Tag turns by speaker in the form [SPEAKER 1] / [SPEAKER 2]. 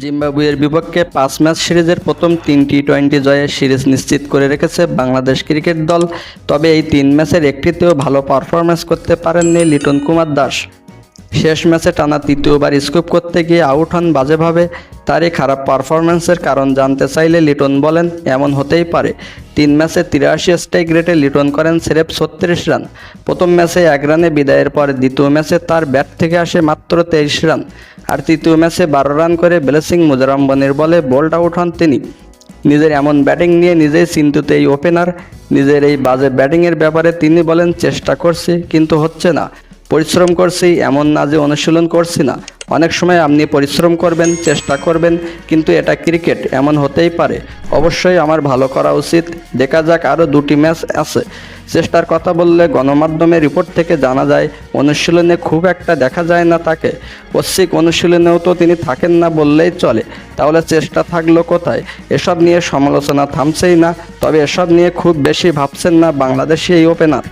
[SPEAKER 1] জিম্বাবুয়ের বিপক্ষে পাঁচ ম্যাচ সিরিজের প্রথম তিন টি টোয়েন্টি জয়ের সিরিজ নিশ্চিত করে রেখেছে বাংলাদেশ ক্রিকেট দল। তবে এই তিন ম্যাচের একটিতেও ভালো পারফরম্যান্স করতে পারেননি লিটন কুমার দাস। শেষ ম্যাচে টানা তৃতীয়বার স্কোপ করতে গিয়ে আউট হন বাজেভাবে। তারই খারাপ পারফরম্যান্সের কারণ জানতে চাইলে লিটন বলেন, এমন হতেই পারে। তিন ম্যাচে তিরাশি স্ট্রাইক রেটে লিটন করেন সেরেপ ছত্রিশ রান। প্রথম ম্যাচে এক রানে বিদায়ের পর দ্বিতীয় ম্যাচে তার ব্যাট থেকে আসে মাত্র তেইশ রান। আর তৃতীয় ম্যাচে বারো রান করে ব্লেসিং মুজারাম্বনের বলে বোল্ড আউট হন তিনি। নিজের এমন ব্যাটিং নিয়ে নিজেই চিন্তিত এই ওপেনার। নিজের এই বাজে ব্যাটিংয়ের ব্যাপারে তিনি বলেন, চেষ্টা করছি, কিন্তু হচ্ছে না। পরিশ্রম করছি, এমন না যে অনুশীলন করছি না। অনেক সময় আপনি পরিশ্রম করবেন, চেষ্টা করবেন, কিন্তু এটা ক্রিকেট, এমন হতেই পারে। অবশ্যই আমার ভালো করা উচিত। দেখা যাক আরও দুটি ম্যাচ আছে। চেষ্টার কথা বললে গণমাধ্যমের রিপোর্ট থেকে জানা যায়, অনুশীলনে খুব একটা দেখা যায় না তাকে। পশ্চিক অনুশীলনেও তো তিনি থাকেন না বললেই চলে। তাহলে চেষ্টা থাকল কোথায়? এসব নিয়ে সমালোচনা থামছেই না। তবে এসব নিয়ে খুব বেশি ভাবছেন না বাংলাদেশি এই ওপেনার